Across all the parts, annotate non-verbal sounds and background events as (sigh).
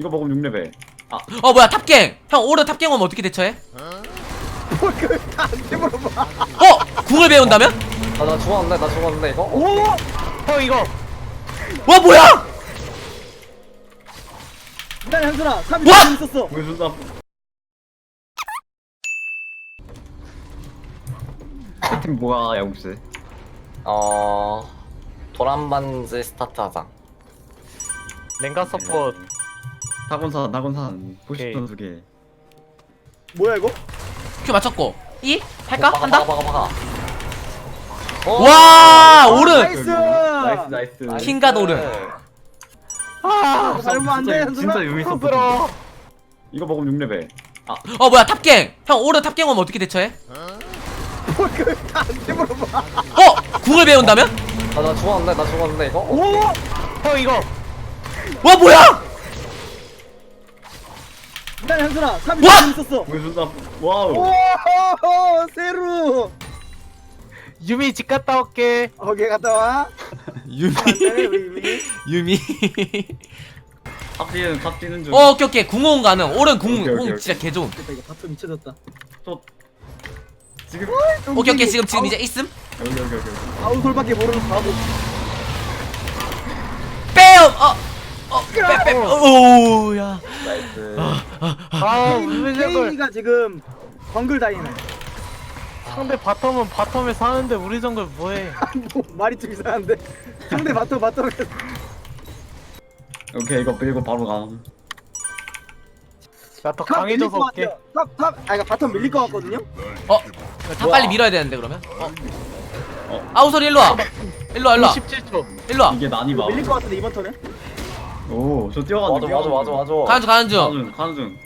이거 먹으면 6레벨. 아, 어 뭐야 탑갱 형 오른 탑갱 오면 어떻게 대처해? 뭘그다한테 물어봐. 어 궁을 배운다면? 아, 나 죽었는데, 나 죽었는데, 이거? 오! 형 이거. 와 뭐야? 일단 현준아, 3위 와! 있었어. 왜 존나. 팀 뭐야, 야국씨. 어, 도란반지 스타트 하자. 랭가 서포 트 타곤산, 타곤산. 오케이. 포시턴 두 개. 뭐야 이거? 큐 맞췄고 이 할까? 박아, 한다? 박아, 박아, 박아. 와 오른 나이스! 나이스, 나이스. 나이스. 킹갓 오른. 아, 닮으면 안 돼, 진짜, 현준아. 진짜 유미 서포트. 부끄러 이거 먹으면 6레벨. 아, 어 뭐야 탑갱 형 오른 탑갱 오면 어떻게 대처해? 뭘그다한테 물어봐. 어 궁을 배운다면? 아, 나 죽었는데, 나 죽었는데, 이거? 오! 형 이거 와 뭐야? 일단 현준아, 3위 와! 있었어. 왜 존나. 와우. 오! 세루. 유미 집 갔다 올게 오케이 갔다 와. 유미 네, 우리 유미. 유미 탑 뛰는, 탑 뛰는 중. 어 오케이 오케이 궁호응 가능 오른 궁 오케이, 오케이, 궁 오케이. 진짜 개좋음 됐다 이거 바텀 미쳐졌다. 또. 지금. 오케이 오케이 지금 지금 이제 있음 여기, 여기, 여기. 아웃솔밖에 모르는 바보. 빼요 어어빼빼 오야 나이스. 아 우리 저걸 케이가 지금 정글 다이네. 상대 바텀은 바텀에 사는데 우리 정글 뭐해 (laughs) 뭐 말이 좀 이상한데. 상대 바텀 바텀. 오케이, 이거 밀고 바로 가. 나더 강해져서 올게 탑, 탑, 아, 이거 바텀 밀릴 것 같거든요? 어? 다 빨리 밀어야 되는데 그러면 어? 어. 아우솔 일로 와 일로 와 일로 와 17초 일로 와 이게 난이 봐. 밀릴 것 같은데, 이번 턴에? 오, 저 맞아, 뛰어가는데. 맞아, 맞아, 맞아. 가는 중 가는 중 가는 중, 가는 중.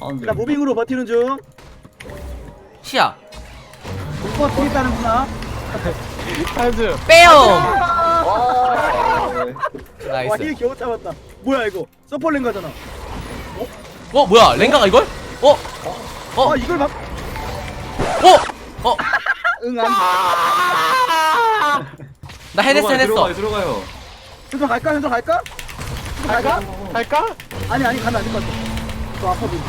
가는 중. 나 무빙으로 버티는 중. 시야 못 버티겠다는구나. 한즈 빼요 와, 네. 와, 힐 나이스 겨우 잡았다. 뭐야, 이거? 서폴랭 가잖아. 어 뭐야 랭가가 이걸? 어? 어? 아, 이걸 막, 어? 어? (laughs) 응, 안. 나 해냈어 해냈어 들어가요, 들어가요. 현정 갈까? 현정 갈까? 갈까? 갈까? 아니, 아니, 가면 안 될 것 같아. 저 아파 보인다.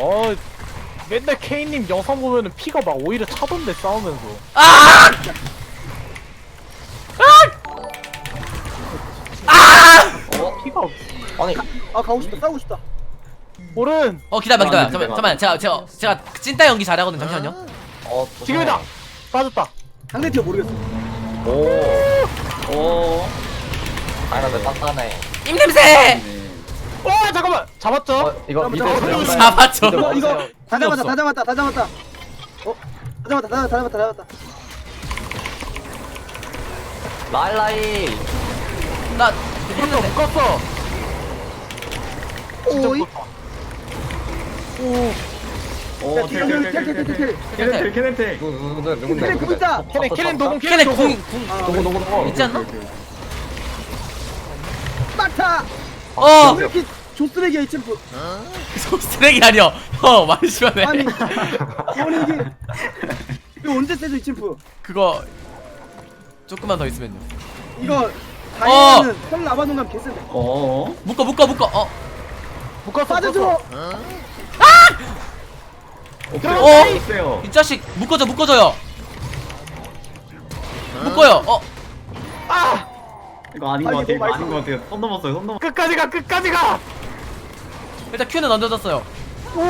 어 맨날 케이님 영상 보면은 피가 막 오히려 차던데 싸우면서 아! 어? 피가 없 아니, 아, 가고 싶다. 싸우고 싶다. 오른 어 기다려 기다려 아, 잠깐만 잠깐만 제가 제가 제가 찐따 연기 잘하거든 잠시만요 어, 조심해. 지금이다 빠졌다 상대 티어 모르겠어. 오. 오. 아니, 근데 단단해. 입냄새 네. 와 잠깐만 잡았죠? 어, 이거 미드 잠깐만. 잡았죠. 이거, 이거. 다 잡았다. 다 잡았다, 다 잡았다. 어? 다 잡았다, 다 잡았다, 다 잡았다. 라일라이. 나 묶었어 묶었어 진짜 오이. 오, 텔, 텔, 텔, 텔. 케넨텔, 케넨텔. 누구, 누구, 누구, 누구, 텔 누구, 공 있다. 걔네 누구, 노공 걔네 노공 궁궁 아, 누구, 누구, 누구. 있지 않나? 막타! 어! 왜 이렇게 조쓰레기야, 이 챔프. 쓰레기 아니야 형 많이 시원해 아니, 아니, 이게. (laughs) 이거 언제 세죠, 이 챔프? 그거 조금만 더 있으면요 이거, 다이아는 형 라바동감 개센데. 어. 묶어 묶어 묶어 어 묶었어 빠져줘! 오케이. 어? 오세요. 이 자식 묶어줘 묶어줘요 묶어요 어 이거 아닌 아, 것 같아. 이거 아닌. 것 같아요. 손 넘었어요. 손 넘었어요. 끝까지 가 끝까지 가 일단 큐는 얹어졌어요 오.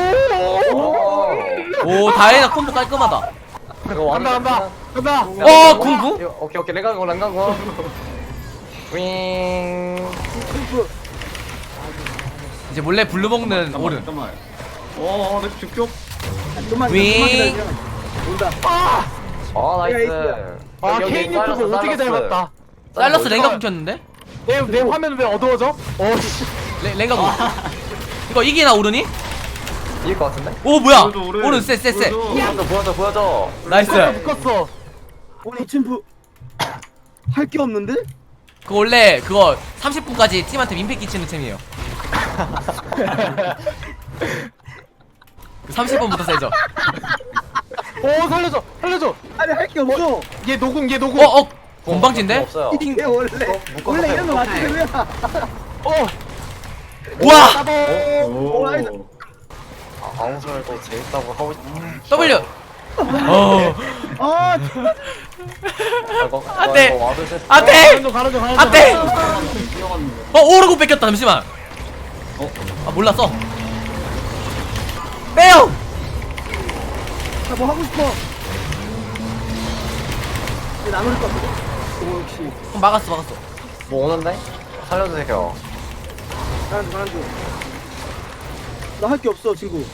오 다행이다 콤보 깔끔하다 이거 간다 완전 간다 간다 어? 이거, 오케이, 오케이. 랭가고, 랭가고. 윙. 챔프. 이제 몰래 블루 먹는 오른 잠깐만. 어, 내 죽격. 아, 좀만, 윙. 좀만 기다려. 온다. 아, 나이스. 에이스야. 아 여기, 여기 케이님 사일러스, 그거 어떻게 잘. 봤다 사일러스 랭가. 붙였는데? 내, 내 화면 왜 어두워져? 어 씨 레, 랭가 궁 이거 이기나 오른이? 이길 것 같은데? 오 뭐야 오른. 오른 쎄쎄쎄 보여줘. 보여줘, 보여줘, 보여줘. 나이스 묶었어 오늘 이 챔프. 할 게 없는데? 그거 원래 그거 30분까지 팀한테 민폐 끼치는 챔이에요 (laughs) 30분부터 세죠. 오 살려줘 살려줘. 아니, 할 게 없어. 얘 노공 얘 노공 어 어? 건방진데? 없어요. 이게 원래 묶어서 원래 해, 이런 거 묶어서 맞지 해. 왜야 와 오. 아, 아무 소리도 재밌다고 하고 싶 W. 어. 아 안 돼. 안 돼. 가는 중 안돼. 뛰어갔는데. 어 오르고 뺏겼다 잠시만. 어? 아 몰랐어 빼요. 나 뭐 하고 싶어? 이제 나눌 것 같거든 오 역시? 어, 막았어 막았어. 뭐 오는데? 살려주세요. 가는 중 가는 중 나 할 게 없어 친구.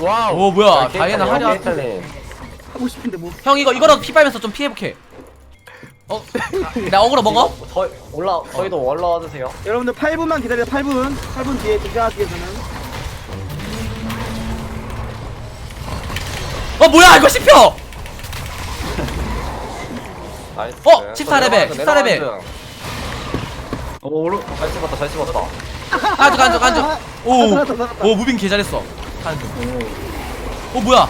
와우. 오 뭐야. 다이애나 하냐 하냐 하고 싶은데 뭐. 형 이거 이거라도 피 빨면서 좀 피해볼게 어? 나 어그로 먹어? 저 올라 저희도 올라와 주세요 여러분들 8분만 기다려 8분 8분 뒤에 등장하 뒤에서는 어 뭐야 이거 씹혀 나이스 어, 14레벨, 14레벨. 어, 오르. 잘 씹었다 잘 씹었다 간주 간주 간주 살았다, 살았다. 오오 무빙 개 잘했어 간주 오. 어 뭐야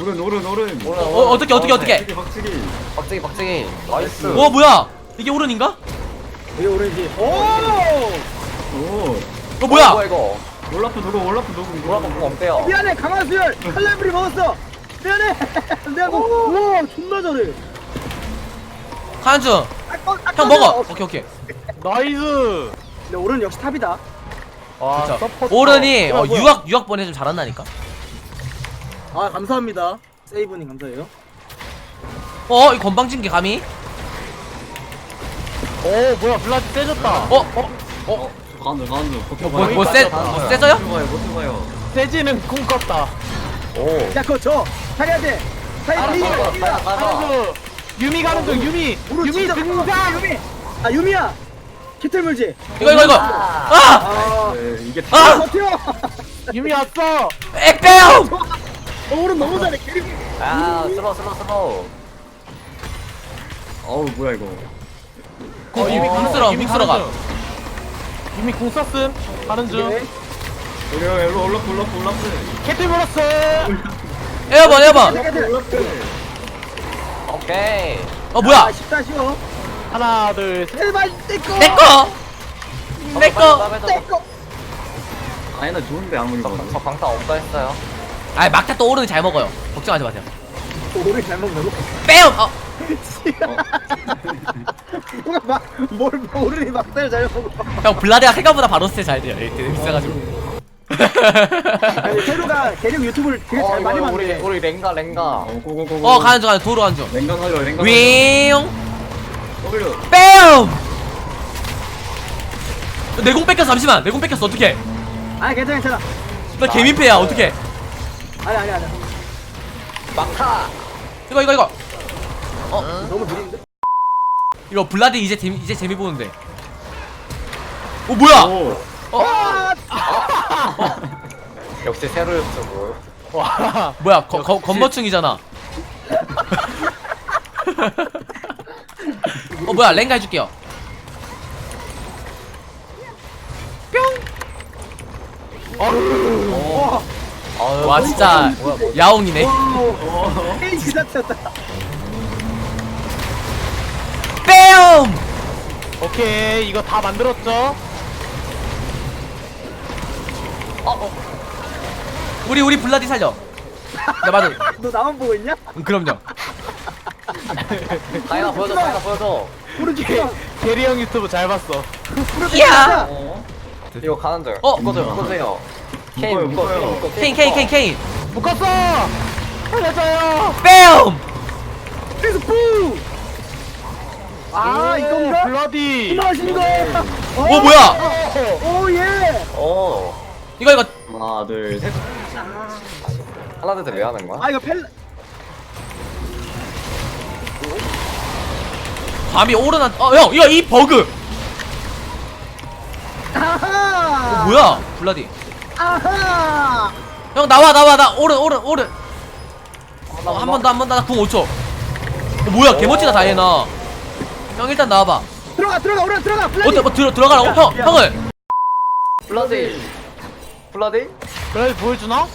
오른, 오른, 오른. 오른, 어, 어, 어떻게, 어떻게, 어떻게? 박치기, 박치기. 박치기 박치기. 나이스. 어 뭐야? 이게 오른인가? 이게 오렌지. 오! 오. 어 뭐야? 뭐야 이거? 올라프 누구, 올라프 누구. 뭐라고 공 없대요. 미안해 강한 수열. 칼날브리 먹었어. 미안해. (laughs) 내가 뭐 우와 존나 잘해. 간주 아, 어, 아, 형. 먹어. 어, 오케이 오케이. 나이스. 근데 오른 역시 탑이다. 와 자, 서포터. 오른이 뭐야, 어, 뭐야. 유학 유학 번에 좀 잘한다니까 아 감사합니다 세이브님 감사해요 어 이 건방진 게 감히 오 뭐야 블라디 세졌다 어? 어? 어, 가는, 가는. 뭐, 버텨봐요. 뭐, 세, 가자, 뭐. 세져요? 버텨봐요, 버텨봐요. 세지는 꿈 꿨다 오 야 그거 저 살려야 돼 살려야 가라, 가라, 돼 가라, 가라. 가는 중 유미 가는 중 유미 유미 진짜 등장 유미 아 유미야 키틀 물지 이거 이거 이거 아! 아 네, 이게 아! 버텨 유미 왔어 액배요! 어, 오른 너무 잘해. 캐리 아 슬로우 슬로우 슬로우. 어우, 뭐야, 이거. 공 이미 공 쓸어 유미 공 쓸어 가. 가는 중. 유미 공 썼음. 가는 중. 여기, 여기, 올라, 올라프, 올라프. 캐틀 물었어. (laughs) 에어번 에어번. 올라프. 오케이. 어아 뭐야? 쉽다 쉬워 하나 둘 셋. 제발 떼꺼. 내꺼! 내꺼! 떼꺼. 아니, 나 좋은데, 아무리 저, 봐도. 저 방타 없다 했어요 아 막타 또 오른이 잘 먹어요. 걱정하지 마세요. 오른 잘 먹는다고? 빼요! 어, 뭐가 막뭘 오른이 막대를 잘 먹어. 형 블라디가 생각보다 바로스테 잘 돼요. 되게 비싸가지고. 아니 세루가 대륙 유튜브를 되게 어잘 많이 이거 우리 만드네. 우리 랭가 랭가. 어, 고고고고. 어 가는 중 가는 중. 도로 가는 중. 랭가 살려, 랭가. 윙. W. 뺨! 내공 뺏겼어 잠시만. 내공 뺏겼어. 어떡해? 아니 괜찮아 괜찮아. 나 개민폐야. 어떡해 아니 아니 아니. 막타! 이거 이거 이거. 너무 느린데? 이거 블라디 이제 재미 이제 재미 보는데. 어 뭐야? 오. 어? 역시 새로 유튜브 와. 뭐야 거, 거, 건머충이잖아. 어 뭐야 랭가 해줄게요. 아유, 와 진짜. 야옹이네. 그 자체였다 뺨! 오케이 이거 다 만들었죠? 우리 우리 블라디 살려. 나 맞아 너 나만 보고 있냐? 음, 그럼요. (laughs) 다이나 보여줘 다이나 보여줘. 오른 죽여 게리 형 유튜브 잘 봤어. 이야! 어. 이거 가는 중 어? 묶어줘 묶어주세요 케인 묶어 묶어요. 케인 묶어 케인 케인 케인 케인 묶었어 살려줘요 뺨! 뿌! 아 예, 이건가? 블라디 이거 거! 어 뭐야 오예! 오 이거 이거 하나, 둘, 셋. 왜 하는 거야? 아 이거 펠 감이 오르나 어형 이거 이 버그 아하! 어, 뭐야 블라디 아하! 형 나와 나와 나 오른 오른 오른 어, 한 번 더 한 번 더나궁 5초 어, 뭐야 개멋지다 다이애나 형 일단 나와봐 들어가 들어가 오른 들어가 플레이! 어때 뭐 들어 들어가라고 형 형을 블라디 블라디? 그래 보여주나?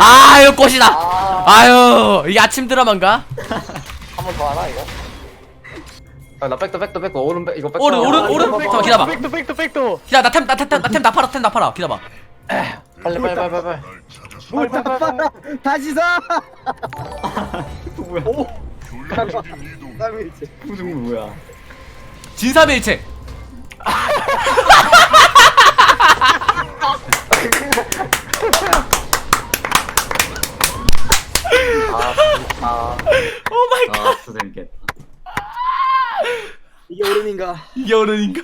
아유 꽃이다 아, 아유 이게 아침 드라마인가? (laughs) 한번더 하나 이거? 아, 나 백도 백도 백도 오른 백 이거 백도. 오른, 오른, 오른. 잠깐만, 기다려봐. 백도 백도 백도. 기다려 나템 나 템 나 템 나 팔아 템 나 팔아 기다려봐 빨리 빨리 빨리 빨리 빨리. 뭘 닦아라 다시 사또 뭐야? 땀일지 무슨 뭐야? 진삼일체. 아, 아. 오 마이 갓 아 진짜 재밌겠다. 이게 어른인가? 이게 어른인가?